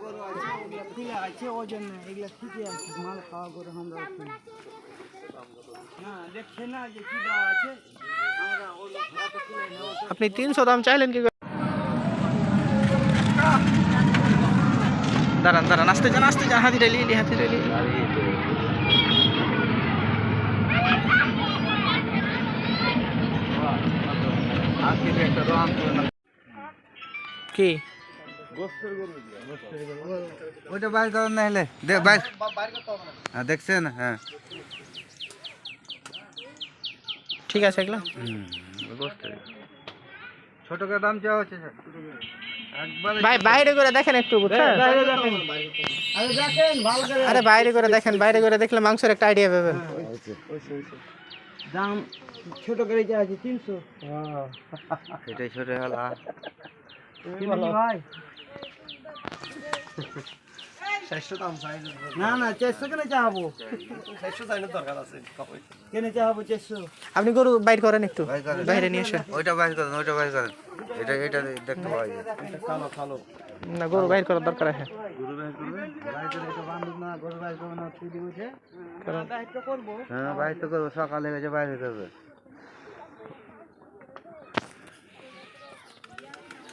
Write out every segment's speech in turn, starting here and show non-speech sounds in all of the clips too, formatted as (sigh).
গরু আছে ওগুলো খুলে আছে ওই জন্য এগুলো ঠিকই আছে মাল খাওয়া গরু আমরা কিনি। না দেখছে না যে কি দাম আছে আমরা ওগুলো অত কিনে না অত আপনি তিনশো দাম চাইলেন কি করে? দাঁড়ান দাঁড়ান আসতে যান আসতে যান হাতি রেলি হাতি রেলি কি? ওইটা বাইর করেন না হলে বাইর। হ্যাঁ দেখছেন হ্যাঁ। ঠিক আছে এগুলো। ছোট করে দাম চাওয়া হচ্ছে ভাই বাইরে করে দেখেন একটু বুঝছেন? আরে বাইরে করে দেখেন বাইরে করে দেখলে মাংসের একটা আইডিয়া পাবেন। দাম ছোট করে যা আছে তিনশো। (laughs) এটাই ছোট হলো আপনি গরু বাইর করেন একটু বাইরে নিয়ে ওইটা বাইর করেন ওইটা বাইর করেন। এটা এটা দেখতে পাওয়া যায়। না গরু বাইর করার দরকার আছে। গরু বাইর করবে? বাইর করে এটা বান্ধব না গরু বাইর করবে না তুই উঠে হ্যাঁ বাইর তো করব সকালে গেছে বাইরে করবে।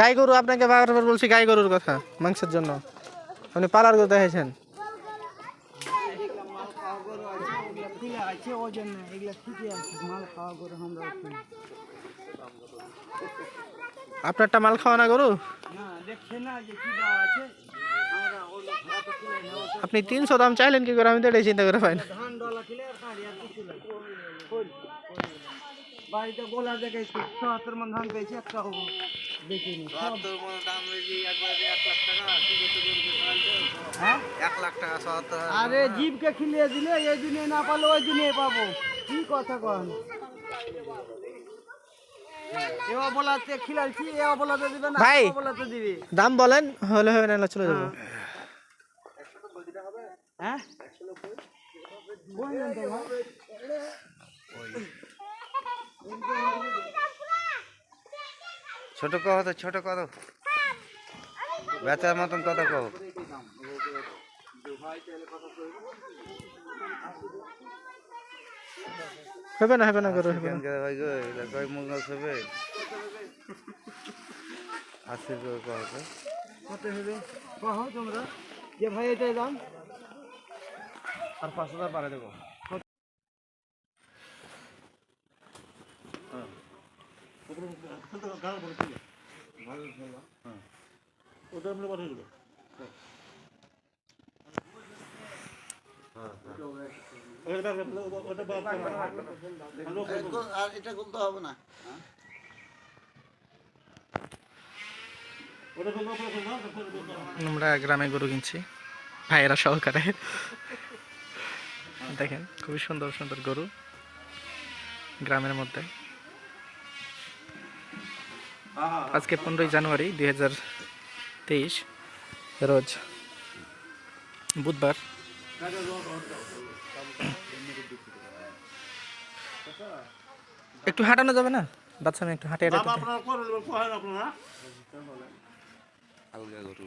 গাই গরু, আপনাকে বারবার বলছি গাই গরুর কথা, মাংসের জন্য আপনি পালার গরু দেখেছেন মাল খাওয়া গরু আছে ওগুলো খুলে আছে ওই জন্য এগুলো ঠিকই আছে মাল খাওয়া গরু আমরা কিনি। আপনারটা মাল খাওয়া না গরু না দেখছে না যে কি দাম আছে আমরা ওগুলো অত কিনে না অত আপনি তিনশো দাম চাইলেন কি করে আমি তো এটাই চিন্তা করে পাই না ধান ডলা কিনে আর কাঁড়ি আর কিছু না ফুল। বাড়িতে গোলা দেখেছি সত্তর মন ধান পেয়েছি, একটা হব দেখিনি সব হ্যাঁ? এক লাখ টাকা সত্তর আরে জীবকে খিলিয়ে দিলে এই দিনে না পারলে ওই দিনে পাবো। কি কথা কন? ভাই। দাম বলেন হলে হবে না চলে যাব। হ্যাঁ বললেন তো ভাই। ছোট কহ তো ছোট কত বেচার মতন কত কহ হবে না হবে না গরু হবে না। ভাই গো এটা কয় মুখ হবে? আশি করে কহ তো। কত হবে কহ তোমরা। যে ভাই এটাই দাম আর পাঁচ হাজার বাড়ে দেবো। আর এটা করতে হবে না আমরা গ্রামে গরু কিনছি, ভাইয়েরা সহকারে। দেখেন, খুবই সুন্দর সুন্দর গরু গ্রামের মধ্যে। আজকে পনেরোই জানুয়ারি দুই হাজার তেইশ রোজ বুধবার। একটু হাঁটানো যাবে না? বাচ্চা মেয়ে একটু হাঁটে হাঁটে আলগা গরু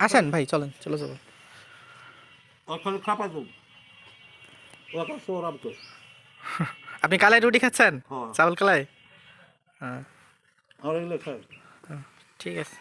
আসেন ভাই চলেন চলে যাব। ওখানে খাপা দেব ওখানে সৌরাম তো। (laughs) আপনি কালাই রুটি খাচ্ছেন? হ্যাঁ। চাউল কালাই? হ্যাঁ। আর এগুলো খাই। ঠিক আছে।